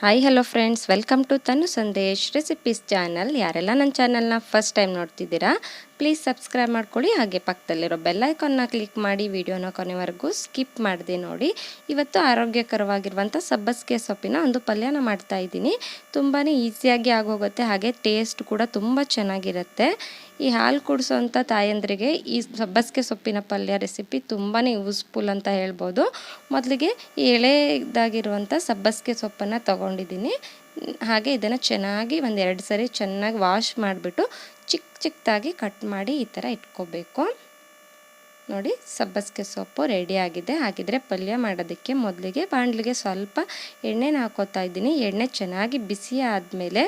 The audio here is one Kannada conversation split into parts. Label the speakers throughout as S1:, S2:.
S1: Hi hello friends welcome to Tanu Sandesh recipes channel ಯಾರೆಲ್ಲ ನನ್ನ ಚಾನಲ್ನ ಫಸ್ಟ್ ಟೈಮ್ ನೋಡ್ತಿದ್ದೀರಾ ಪ್ಲೀಸ್ ಸಬ್ಸ್ಕ್ರೈಬ್ ಮಾಡ್ಕೊಳ್ಳಿ. ಹಾಗೆ ಪಕ್ಕದಲ್ಲಿರೋ ಬೆಲ್ಲೈಕನ್ನ ಕ್ಲಿಕ್ ಮಾಡಿ ವಿಡಿಯೋನ ಕೊನೆವರೆಗೂ ಸ್ಕಿಪ್ ಮಾಡಿದೆ ನೋಡಿ. ಇವತ್ತು ಆರೋಗ್ಯಕರವಾಗಿರುವಂಥ ಸಬ್ಬಸಿಗೆ ಸೊಪ್ಪಿನ ಒಂದು ಪಲ್ಯನ ಮಾಡ್ತಾ ಇದ್ದೀನಿ. ತುಂಬಾ ಈಸಿಯಾಗಿ ಆಗೋಗುತ್ತೆ, ಹಾಗೆ ಟೇಸ್ಟ್ ಕೂಡ ತುಂಬ ಚೆನ್ನಾಗಿರುತ್ತೆ. ಈ ಹಾಲು ಕುಡಿಸೋವಂಥ ತಾಯಂದ್ರಿಗೆ ಈ ಸಬ್ಬಸಿಗೆ ಸೊಪ್ಪಿನ ಪಲ್ಯ ರೆಸಿಪಿ ತುಂಬಾ ಯೂಸ್ಫುಲ್ ಅಂತ ಹೇಳ್ಬೋದು. ಮೊದಲಿಗೆ ಈ ಎಳೆದಾಗಿರುವಂಥ ಸಬ್ಬಸ್ಗೆ ಸೊಪ್ಪನ್ನು ತೊಗೊಂಡಿದ್ದೀನಿ ಹಾಗೆ ಇದನ್ನು ಚೆನ್ನಾಗಿ ಒಂದೆರಡು ಸರಿ ಚೆನ್ನಾಗಿ ವಾಶ್ ಮಾಡಿಬಿಟ್ಟು ಚಿಕ್ಕ ಚಿಕ್ಕದಾಗಿ ಕಟ್ ಮಾಡಿ ಈ ಥರ ಇಟ್ಕೋಬೇಕು. ನೋಡಿ, ಸಬ್ಬಸಿಗೆ ಸೊಪ್ಪು ರೆಡಿಯಾಗಿದೆ ಹಾಗಿದ್ರೆ ಪಲ್ಯ ಮಾಡೋದಕ್ಕೆ ಮೊದಲಿಗೆ ಬಾಣಲಿಗೆ ಸ್ವಲ್ಪ ಎಣ್ಣೆನ ಹಾಕೋತಾ ಇದ್ದೀನಿ. ಎಣ್ಣೆ ಚೆನ್ನಾಗಿ ಬಿಸಿ ಆದಮೇಲೆ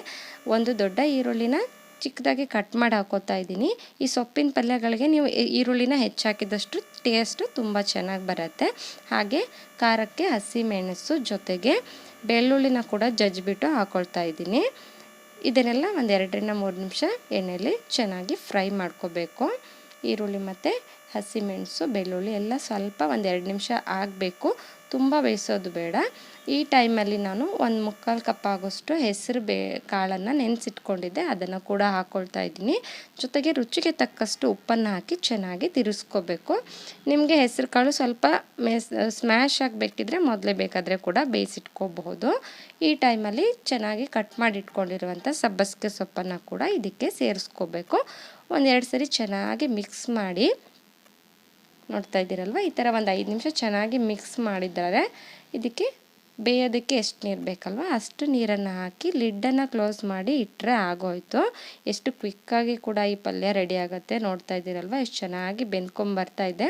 S1: ಒಂದು ದೊಡ್ಡ ಈರುಳ್ಳಿನ ಚಿಕ್ಕದಾಗಿ ಕಟ್ ಮಾಡಿ ಹಾಕೋತಾ ಇದ್ದೀನಿ. ಈ ಸೊಪ್ಪಿನ ಪಲ್ಯಗಳಿಗೆ ನೀವು ಈರುಳ್ಳಿನ ಹೆಚ್ಚಾಕಿದಷ್ಟು ಟೇಸ್ಟು ತುಂಬ ಚೆನ್ನಾಗಿ ಬರುತ್ತೆ. ಹಾಗೆ ಖಾರಕ್ಕೆ ಹಸಿ ಮೆಣಸು ಜೊತೆಗೆ ಬೆಳ್ಳುಳ್ಳಿನ ಕೂಡ ಜಜ್ಜಿಬಿಟ್ಟು ಹಾಕೊಳ್ತಾ ಇದ್ದೀನಿ. ಇದನ್ನೆಲ್ಲ ಒಂದು ಎರಡರಿಂದ ಮೂರು ನಿಮಿಷ ಎಣ್ಣೆಯಲ್ಲಿ ಚೆನ್ನಾಗಿ ಫ್ರೈ ಮಾಡ್ಕೋಬೇಕು. ಈರುಳ್ಳಿ ಮತ್ತು ಹಸಿಮೆಣಸು ಬೆಳ್ಳುಳ್ಳಿ ಎಲ್ಲ ಸ್ವಲ್ಪ ಒಂದು ಎರಡು ನಿಮಿಷ ಆಗಬೇಕು. ತುಂಬ ಬೇಯಿಸೋದು ಬೇಡ. ಈ ಟೈಮಲ್ಲಿ ನಾನು ಒಂದು ಮುಕ್ಕಾಲು ಕಪ್ ಆಗೋಷ್ಟು ಹೆಸರು ಬೇ, ಕಾಳನ್ನು ನೆನೆಸಿಟ್ಕೊಂಡಿದ್ದೆ. ಅದನ್ನು ಕೂಡ ಹಾಕ್ಕೊಳ್ತಾ ಇದ್ದೀನಿ. ಜೊತೆಗೆ ರುಚಿಗೆ ತಕ್ಕಷ್ಟು ಉಪ್ಪನ್ನು ಹಾಕಿ ಚೆನ್ನಾಗಿ ತಿರುಸ್ಕೋಬೇಕು. ನಿಮಗೆ ಹೆಸರು ಕಾಳು ಸ್ವಲ್ಪ ಮೆಸ್, ಸ್ಮ್ಯಾಶ್ ಆಗಬೇಕಿದ್ರೆ ಮೊದಲೇ ಬೇಕಾದರೆ ಕೂಡ ಬೇಯಿಸಿಟ್ಕೋಬಹುದು. ಈ ಟೈಮಲ್ಲಿ ಚೆನ್ನಾಗಿ ಕಟ್ ಮಾಡಿಟ್ಕೊಂಡಿರುವಂಥ ಸಬ್ಬಸಿಗೆ ಸೊಪ್ಪನ್ನು ಕೂಡ ಇದಕ್ಕೆ ಸೇರಿಸ್ಕೋಬೇಕು. ಒಂದೆರಡು ಸರಿ ಚೆನ್ನಾಗಿ ಮಿಕ್ಸ್ ಮಾಡಿ ನೋಡ್ತಾ ಇದ್ದೀರಲ್ವ? ಈ ಥರ ಒಂದು ಐದು ನಿಮಿಷ ಚೆನ್ನಾಗಿ ಮಿಕ್ಸ್ ಮಾಡಿದ್ದಾರೆ ಇದಕ್ಕೆ ಬೇಯೋದಕ್ಕೆ ಎಷ್ಟು ನೀರು ಬೇಕಲ್ವ? ಅಷ್ಟು ನೀರನ್ನು ಹಾಕಿ ಲಿಡ್ಡನ್ನು ಕ್ಲೋಸ್ ಮಾಡಿ ಇಟ್ಟರೆ ಆಗೋಯ್ತು. ಎಷ್ಟು ಕ್ವಿಕ್ಕಾಗಿ ಕೂಡ ಈ ಪಲ್ಯ ರೆಡಿ ಆಗುತ್ತೆ ನೋಡ್ತಾ ಇದ್ದೀರಲ್ವ? ಎಷ್ಟು ಚೆನ್ನಾಗಿ ಬೆಂದ್ಕೊಂಬರ್ತಾ ಇದೆ.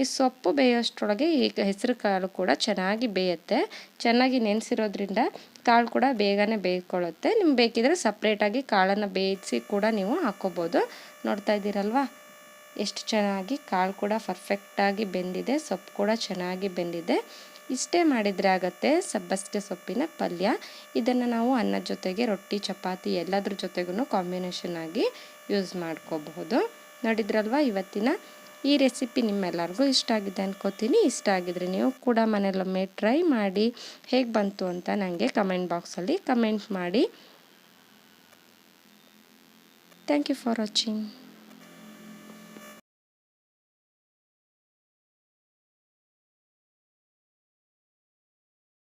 S1: ಈ ಸೊಪ್ಪು ಬೇಯೋಷ್ಟರೊಳಗೆ ಈ ಹೆಸರು ಕಾಳು ಕೂಡ ಚೆನ್ನಾಗಿ ಬೇಯುತ್ತೆ. ಚೆನ್ನಾಗಿ ನೆನೆಸಿರೋದ್ರಿಂದ ಕಾಳು ಕೂಡ ಬೇಗನೆ ಬೇಯ್ಕೊಳ್ಳುತ್ತೆ. ನಿಮ್ಗೆ ಬೇಕಿದ್ರೆ ಸಪ್ರೇಟಾಗಿ ಕಾಳನ್ನು ಬೇಯಿಸಿ ಕೂಡ ನೀವು ಹಾಕ್ಕೋಬೋದು ನೋಡ್ತಾ ಇದ್ದೀರಲ್ವಾ? ಎಷ್ಟು ಚೆನ್ನಾಗಿ ಕಾಳು ಕೂಡ ಪರ್ಫೆಕ್ಟಾಗಿ ಬೆಂದಿದೆ, ಸೊಪ್ಪು ಕೂಡ ಚೆನ್ನಾಗಿ ಬೆಂದಿದೆ. ಇಷ್ಟೇ ಮಾಡಿದರೆ ಆಗುತ್ತೆ ಸಬ್ಬಸಿಗೆ ಸೊಪ್ಪಿನ ಪಲ್ಯ. ಇದನ್ನು ನಾವು ಅನ್ನದ ಜೊತೆಗೆ, ರೊಟ್ಟಿ, ಚಪಾತಿ ಎಲ್ಲದ್ರ ಜೊತೆಗೂ ಕಾಂಬಿನೇಷನ್ ಆಗಿ ಯೂಸ್ ಮಾಡ್ಕೋಬಹುದು. ನೋಡಿದ್ರಲ್ವ ಇವತ್ತಿನ ಈ ರೆಸಿಪಿ ನಿಮ್ಮೆಲ್ಲರಿಗೂ ಇಷ್ಟ ಆಗಿದೆ ಅನ್ಕೋತೀನಿ. ಇಷ್ಟ ಆಗಿದ್ರೆ ನೀವು ಕೂಡ ಮನೆಯಲ್ಲೊಮ್ಮೆ ಟ್ರೈ ಮಾಡಿ ಹೇಗೆ ಬಂತು ಅಂತ ನನಗೆ ಕಮೆಂಟ್ ಬಾಕ್ಸಲ್ಲಿ ಕಮೆಂಟ್ ಮಾಡಿ. Thank you for watching